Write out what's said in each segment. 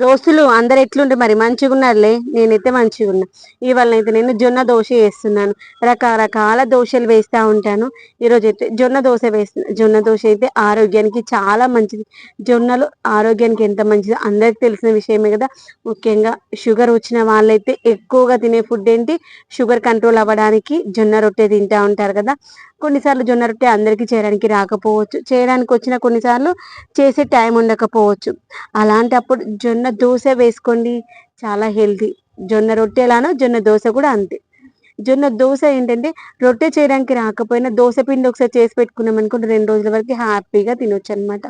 దోస్తులు అందరు ఎట్లుంటే మరి మంచిగా ఉన్నారులే నేనైతే మంచిగా ఉన్నా ఇవాళ అయితే నేను జొన్న దోశ వేస్తున్నాను రకరకాల దోశలు వేస్తూ ఉంటాను. ఈరోజు అయితే జొన్న దోశ వేస్తున్నా జొన్న దోశ అయితే ఆరోగ్యానికి చాలా మంచిది. జొన్నలు ఆరోగ్యానికి ఎంత మంచిదో అందరికి తెలిసిన విషయమే కదా. ముఖ్యంగా షుగర్ వచ్చిన వాళ్ళైతే ఎక్కువగా తినే ఫుడ్ ఏంటి? షుగర్ కంట్రోల్ అవ్వడానికి జొన్న రొట్టె తింటూ ఉంటారు కదా. కొన్నిసార్లు జొన్న రొట్టె అందరికీ చేయడానికి రాకపోవచ్చు. చేయడానికి వచ్చిన కొన్నిసార్లు చేసే టైం ఉండకపోవచ్చు. అలాంటప్పుడు జొన్న దోశ వేసుకోండి చాలా హెల్తీ. జొన్న రొట్టె ఎలానో జొన్న దోశ కూడా అంతే. జొన్న దోశ ఏంటంటే రొట్టె చేయడానికి రాకపోయినా దోశ పిండి ఒకసారి చేసి పెట్టుకున్నాం అనుకుంటే రెండు రోజుల వరకు హ్యాపీగా తినొచ్చు అనమాట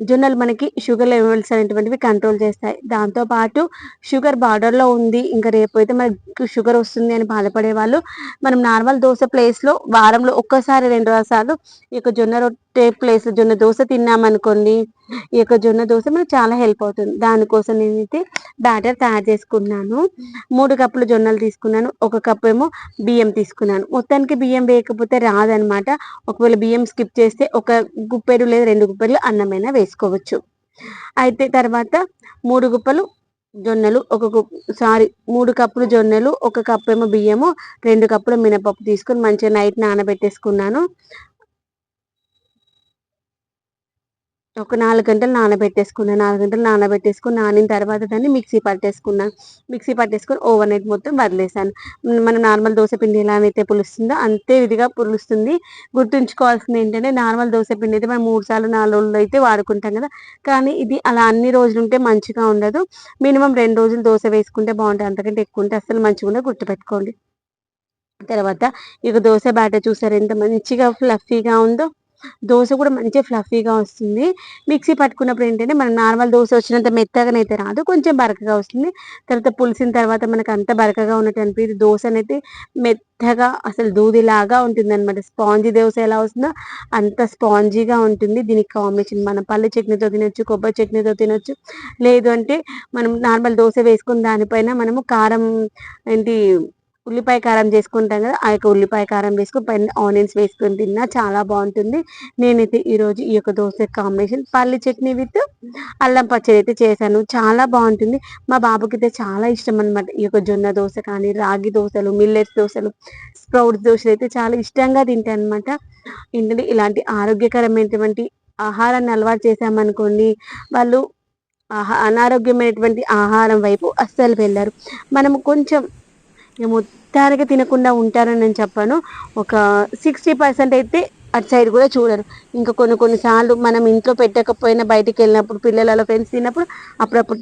జొన్నలు మనకి షుగర్ లెవెల్స్ అనేటువంటివి కంట్రోల్ చేస్తాయి. దాంతోపాటు షుగర్ బార్డర్లో ఉంది. ఇంకా రేపు అయితే మనకి షుగర్ వస్తుంది అని బాధపడే వాళ్ళు మనం నార్మల్ దోశ ప్లేస్లో వారంలో ఒక్కసారి రెండు సార్లు ఈ యొక్క జొన్న రొట్టె ప్లేస్లో జొన్న దోశ తిన్నామనుకోండి ఈ యొక్క జొన్న దోశ మనకు చాలా హెల్ప్ అవుతుంది. దానికోసం నేనైతే బ్యాటర్ తయారు చేసుకున్నాను. మూడు కప్పులు జొన్నలు తీసుకున్నాను. ఒక కప్పు ఏమో బియ్యం తీసుకున్నాను. మొత్తానికి బియ్యం వేయకపోతే రాదనమాట ఒకవేళ బియ్యం స్కిప్ చేస్తే ఒక గుప్పెడు లేదా రెండు గుప్పెలు అన్నమైనా వేసుకోవచ్చు. అయితే తర్వాత మూడు గుప్పలు జొన్నలు ఒక సారీ మూడు కప్పులు జొన్నలు ఒక కప్పు ఏమో బియ్యము రెండు కప్పులు మినపప్పు తీసుకొని మంచిగా నైట్ నానబెట్టేసుకున్నాను. ఒక నాలుగు గంటలు నానబెట్టేసుకున్నాను నాలుగు గంటలు నానబెట్టేసుకుని నానిన తర్వాత దాన్ని మిక్సీ పట్టేసుకున్నాను మిక్సీ పట్టేసుకొని ఓవర్ నైట్ మొత్తం వదిలేసాను మనం నార్మల్ దోశ పిండి ఎలానైతే పులుస్తుందో అంతే విధిగా పులుస్తుంది. గుర్తుంచుకోవాల్సింది ఏంటంటే నార్మల్ దోశ పిండి అయితే మనం మూడు సార్లు నాలుగు రోజులు అయితే వాడుకుంటాం కదా. కానీ ఇది అలా అన్ని రోజులు ఉంటే మంచిగా ఉండదు. మినిమం రెండు రోజులు దోశ వేసుకుంటే బాగుంటుంది. అంతకంటే ఎక్కువ ఉంటే అసలు మంచిగా ఉండదు. గుర్తుపెట్టుకోండి. తర్వాత ఇక దోశ బ్యాటర్ చూసారు ఎంత మంచిగా ఫ్లఫీగా ఉందో. దోశ కూడా మంచి ఫ్లఫీగా వస్తుంది. మిక్సీ పట్టుకున్నప్పుడు ఏంటంటే మనం నార్మల్ దోశ వచ్చినంత మెత్తగానైతే రాదు కొంచెం బరకగా వస్తుంది. తర్వాత పులిసిన తర్వాత మనకు అంత బరకగా ఉన్నట్టు అనిపిస్తుంది దోశ అనేది మెత్తగా అసలు దూదిలాగా ఉంటుంది అనమాట స్పాంజీ దోశ ఎలా వస్తుందో అంత స్పాంజీగా ఉంటుంది. దీనికి కాంబినేషన్ మనం పల్లె చట్నీతో తినొచ్చు కొబ్బరి చట్నీతో తినొచ్చు. లేదు అంటే మనం నార్మల్ దోశ వేసుకుని దానిపైన మనము కారం ఏంటి ఉల్లిపాయ కారం చేసుకుంటాం కదా ఆ యొక్క ఉల్లిపాయ కారం వేసుకుని పైన ఆనియన్స్ వేసుకొని తిన్నా చాలా బాగుంటుంది. నేనైతే ఈరోజు ఈ యొక్క దోశ కాంబినేషన్ పల్లి చట్నీ విత్ అల్లం పచ్చడి అయితే చేశాను. చాలా బాగుంటుంది. మా బాబుకి అయితే చాలా ఇష్టం అనమాట ఈ యొక్క జొన్న దోశ కానీ రాగి దోశలు మిల్లెట్స్ దోశలు స్ప్రౌట్స్ దోశలు అయితే చాలా ఇష్టంగా తింటాయి అనమాట ఏంటంటే ఇలాంటి ఆరోగ్యకరమైనటువంటి ఆహారాన్ని అలవాటు చేసామనుకోండి వాళ్ళు ఆహా అనారోగ్యమైనటువంటి ఆహారం వైపు అస్సలు వెళ్ళారు. మనము కొంచెం మొత్తానికి తినకుండా ఉంటారని నేను చెప్పాను. ఒక సిక్స్టీ పర్సెంట్ అయితే అటు సైడ్ కూడా చూడరు ఇంకా కొన్ని కొన్నిసార్లు మనం ఇంట్లో పెట్టకపోయినా బయటికి వెళ్ళినప్పుడు పిల్లల ఫ్రెండ్స్ తిన్నప్పుడు అప్పుడప్పుడు